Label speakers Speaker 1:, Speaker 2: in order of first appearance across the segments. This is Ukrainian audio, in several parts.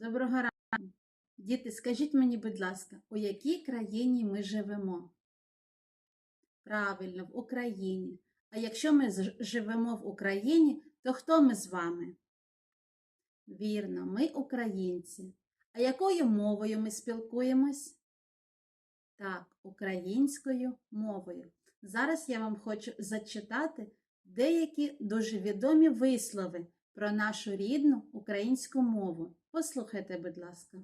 Speaker 1: Доброго ранку. Діти, скажіть мені, будь ласка, у якій країні ми живемо? Правильно, в Україні. А якщо ми живемо в Україні, то хто ми з вами? Вірно, ми українці. А якою мовою ми спілкуємось? Так, українською мовою. Зараз я вам хочу зачитати деякі дуже відомі вислови про нашу рідну українську мову. Послухайте, будь ласка.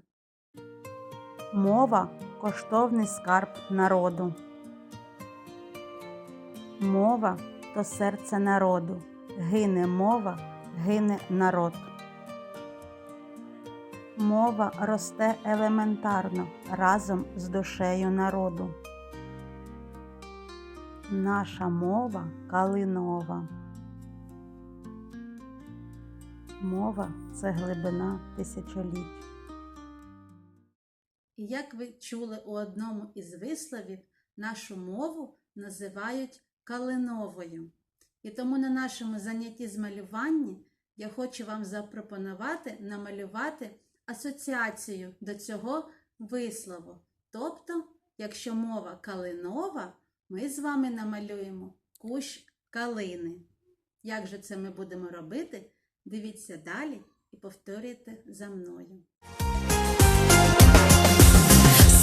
Speaker 2: Мова коштовний скарб народу. Мова то серце народу. Гине мова, гине народ. Мова росте елементарно разом з душею народу. Наша мова калинова. Мова це глибина тисячоліть.
Speaker 1: І як ви чули у одному із висловів, нашу мову називають калиновою. І тому на нашому занятті з малювання я хочу вам запропонувати намалювати асоціацію до цього вислову. Тобто, якщо мова калинова, ми з вами намалюємо кущ калини. Як же це ми будемо робити? Дивіться далі і повторюйте за мною.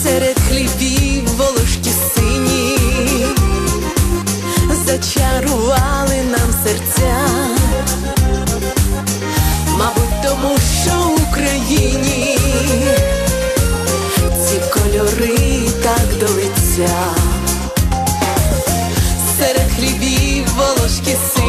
Speaker 3: Серед хлібів волошки сині зачарували нам серця, мабуть, тому що в Україні ці кольори так до лиця. Серед хлібів волошки сині,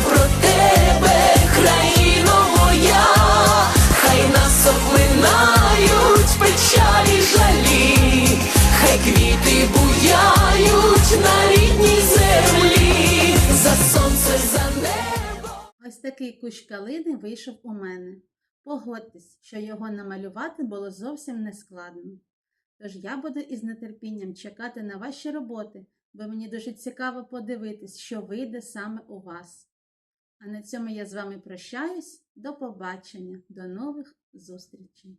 Speaker 3: про тебе, країно моя, хай нас обминають печалі жалі, хай квіти буяють на рідній землі, за сонце, за небо.
Speaker 1: Ось такий кущ калини вийшов у мене. Погодьтесь, що його намалювати було зовсім нескладно. Тож я буду із нетерпінням чекати на ваші роботи, бо мені дуже цікаво подивитись, що вийде саме у вас. А на цьому я з вами прощаюсь. До побачення, до нових зустрічей!